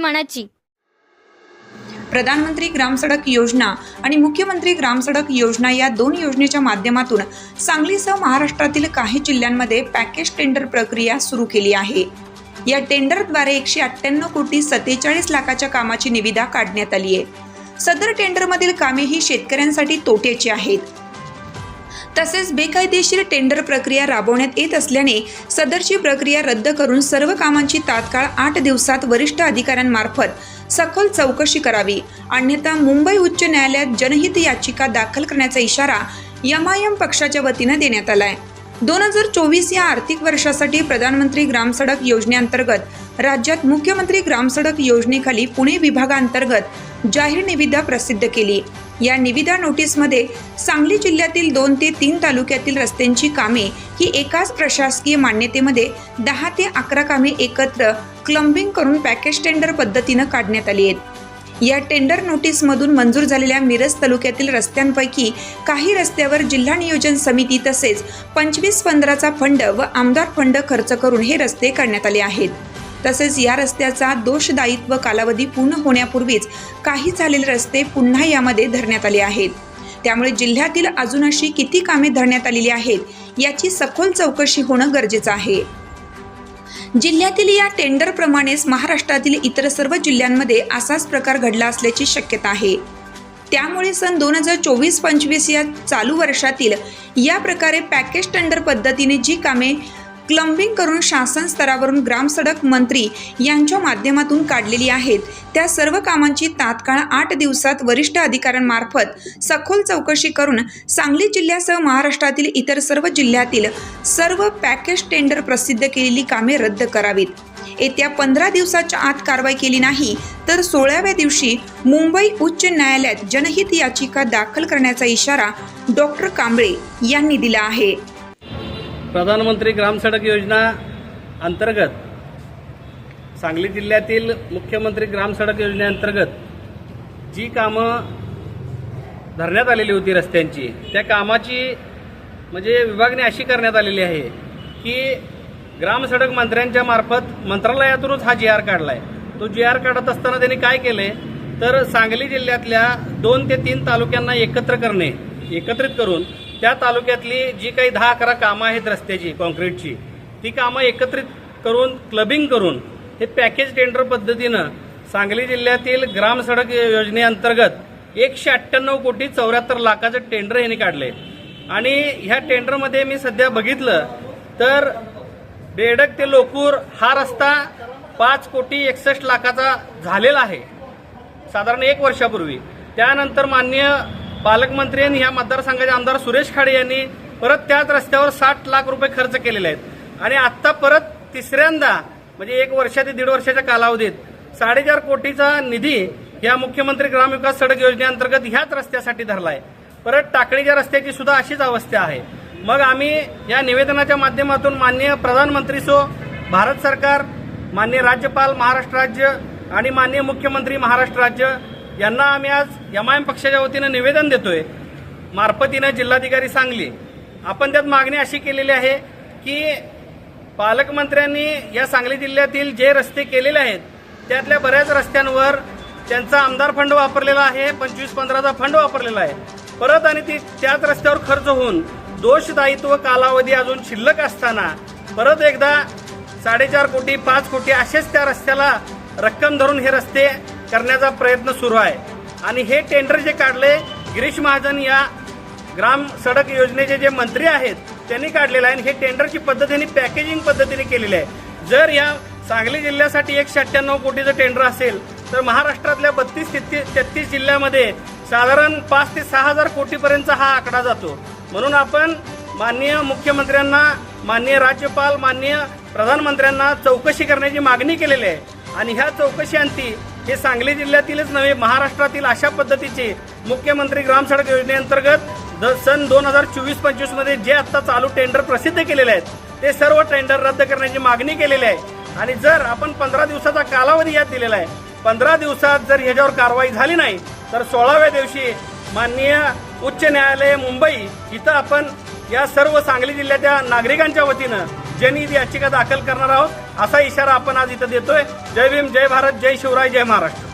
मनाची प्रधानमंत्री ग्रामसडक योजना आणि मुख्यमंत्री ग्रामसडक योजना या दोन योजनेच्या माध्यमातून सांगलीसह महाराष्ट्रातील काही जिल्ह्यांमध्ये पॅकेज टेंडर प्रक्रिया सुरू केली आहे. या टेंडरद्वारे एकशे अठ्ठ्याण्णव कोटी सत्तेचाळीस लाखाच्या कामाची निविदा काढण्यात आली आहे सदर टेंडरमधील कामे ही शेतकऱ्यांसाठी तोट्याची आहेत. तसेच बेकायदेशीर टेंडर प्रक्रिया राबवण्यात येत असल्याने सदरची प्रक्रिया रद्द करून सर्व कामांची तात्काळ आठ दिवसात वरिष्ठ अधिकाऱ्यांमार्फत सखोल चौकशी करावी. अन्यथा मुंबई उच्च न्यायालयात जनहित याचिका दाखल करण्याचा इशारा एमआयएम पक्षाच्या वतीनं देण्यात आलाय. दोन हजार चोवीस या आर्थिक वर्षासाठी प्रधानमंत्री ग्रामसडक योजनेअंतर्गत राज्यात मुख्यमंत्री ग्रामसडक योजनेखाली पुणे विभागांतर्गत जाहीर निविदा प्रसिद्ध केली. या निविदा नोटीसमध्ये सांगली जिल्ह्यातील दोन ते तीन तालुक्यातील रस्त्यांची कामे ही एकाच प्रशासकीय मान्यतेमध्ये दहा ते अकरा कामे एकत्र क्लंबिंग करून पॅकेज टेंडर पद्धतीनं काढण्यात आली आहेत. या टेंडर नोटीसमधून मंजूर झालेल्या मिरज तालुक्यातील रस्त्यांपैकी काही रस्त्यावर जिल्हा नियोजन समिती तसेच पंचवीस पंधराचा फंड व आमदार फंड खर्च करून हे रस्ते करण्यात आले आहेत. तसेच या रस्त्याचा दोषदायित्व कालावधी पूर्ण होण्यापूर्वीच काही झालेले रस्ते पुन्हा यामध्ये धरण्यात आले आहेत. त्यामुळे जिल्ह्यातील अजून अशी किती कामे धरण्यात आलेली आहेत याची सखोल चौकशी होणं गरजेचं आहे. जिल्ह्यातील या टेंडरप्रमाणेच महाराष्ट्रातील इतर सर्व जिल्ह्यांमध्ये असाच प्रकार घडला असल्याची शक्यता आहे. त्यामुळे सन दोन हजार चोवीस पंचवीस या चालू वर्षातील या प्रकारे पॅकेज टेंडर पद्धतीने जी कामे क्लंबिंग करून शासन स्तरावरून ग्रामसडक मंत्री यांच्या माध्यमातून काढलेली आहेत. त्या सर्व कामांची तात्काळ आठ दिवसात वरिष्ठ अधिकाऱ्यांमार्फत सखोल चौकशी करून सांगली जिल्ह्यासह महाराष्ट्रातील इतर सर्व जिल्ह्यातील सर्व पॅकेज टेंडर प्रसिद्ध केलेली कामे रद्द करावीत. येत्या पंधरा दिवसाच्या आत कारवाई केली नाही तर सोळाव्या दिवशी मुंबई उच्च न्यायालयात जनहित याचिका दाखल करण्याचा इशारा डॉक्टर कांबळे यांनी दिला आहे. प्रधानमंत्री ग्रामसडक योजना अंतर्गत सांगली जिल्ह्यातील मुख्यमंत्री ग्रामसडक योजनेअंतर्गत जी कामं धरण्यात आलेली होती रस्त्यांची त्या कामाची म्हणजे विभागणी अशी करण्यात आलेली आहे की ग्रामसडक मंत्र्यांच्या मार्फत मंत्रालयातूनच हा जी आर काढला आहे तो जी आर काढत असताना त्यांनी काय केले तर सांगली जिल्ह्यातल्या दोन ते तीन तालुक्यांना एकत्र करणे एकत्रित करून त्या तालुक्यातली जी काही दहा अकरा कामं आहेत रस्त्याची कॉन्क्रीटची ती कामं एकत्रित करून क्लबिंग करून हे पॅकेज टेंडर पद्धतीनं सांगली जिल्ह्यातील ग्रामसडक योजनेअंतर्गत एकशे अठ्ठ्याण्णव कोटी चौऱ्याहत्तर लाखाचं टेंडर यांनी काढले. आणि ह्या टेंडरमध्ये मी सध्या बघितलं तर बेडक ते लोकूर हा रस्ता पाच कोटी एकसष्ट लाखाचा झालेला आहे. साधारण एक वर्षापूर्वी. त्यानंतर माननीय पालकमंत्री आणि ह्या मतदारसंघाचे आमदार सुरेश खाडे यांनी परत त्याच रस्त्यावर साठ लाख रुपये खर्च केलेले आहेत. आणि आत्ता परत तिसऱ्यांदा म्हणजे एक वर्षा ते दीड वर्षाच्या कालावधीत साडेचार कोटीचा निधी या मुख्यमंत्री ग्रामविकास सडक योजनेअंतर्गत ह्याच रस्त्यासाठी धरला आहे परत टाकळीच्या रस्त्याची सुद्धा अशीच अवस्था आहे. मग आम्ही या निवेदनाच्या माध्यमातून माननीय प्रधानमंत्री सो भारत सरकार माननीय राज्यपाल महाराष्ट्र राज्य आणि माननीय मुख्यमंत्री महाराष्ट्र राज्य यांना आम्ही आज एम आय एम पक्षाच्या वतीनं निवेदन देतोय. मार्फतीनं जिल्हाधिकारी सांगली आपण त्यात मागणी अशी केलेली आहे की पालकमंत्र्यांनी या सांगली जिल्ह्यातील जे रस्ते केलेले आहेत त्यातल्या बऱ्याच रस्त्यांवर त्यांचा आमदार फंड वापरलेला आहे पंचवीस पंधराचा फंड वापरलेला आहे. परत आणि ती त्याच रस्त्यावर खर्च होऊन दोषदायित्व कालावधी अजून शिल्लक असताना परत एकदा साडेचार कोटी पाच कोटी असेच त्या रस्त्याला रक्कम धरून हे रस्ते करण्याचा प्रयत्न सुरू आहे. आणि हे टेंडर जे काढले गिरीश महाजन या ग्राम सडक योजनेचे जे मंत्री आहेत त्यांनी काढलेलं आहे. आणि हे टेंडरची पद्धतीने पॅकेजिंग पद्धतीने केलेली आहे. जर या सांगली जिल्ह्यासाठी एकशे अठ्ठ्याण्णव कोटीचं टेंडर असेल तर महाराष्ट्रातल्या बत्तीस तेहतीस तेहतीस जिल्ह्यामध्ये साधारण पाच ते सहा हजार कोटीपर्यंतचा हा आकडा जातो. म्हणून आपण माननीय मुख्यमंत्र्यांना माननीय राज्यपाल माननीय प्रधानमंत्र्यांना चौकशी करण्याची मागणी केलेली आहे. आणि ह्या चौकशी अंती हे सांगली जिल्ह्यातीलच नव्हे महाराष्ट्रातील अशा पद्धतीचे मुख्यमंत्री ग्रामसडक योजनेअंतर्गत द सन दोन हजार चोवीस पंचवीसमध्ये जे आता चालू टेंडर प्रसिद्ध केलेले आहेत ते सर्व टेंडर रद्द करण्याची मागणी केलेली आहे. आणि जर आपण पंधरा दिवसाचा कालावधी यात दिलेला आहे पंधरा दिवसात जर ह्याच्यावर कारवाई झाली नाही तर सोळाव्या दिवशी माननीय उच्च न्यायालय मुंबई इथं आपण या सर्व सांगली जिल्ह्याच्या नागरिकांच्या वतीनं जनहित याचिका दाखल करणार आहोत. असा इशारा आपण आज इथं देतोय. जय भीम जय भारत जय शिवराय जय महाराष्ट्र.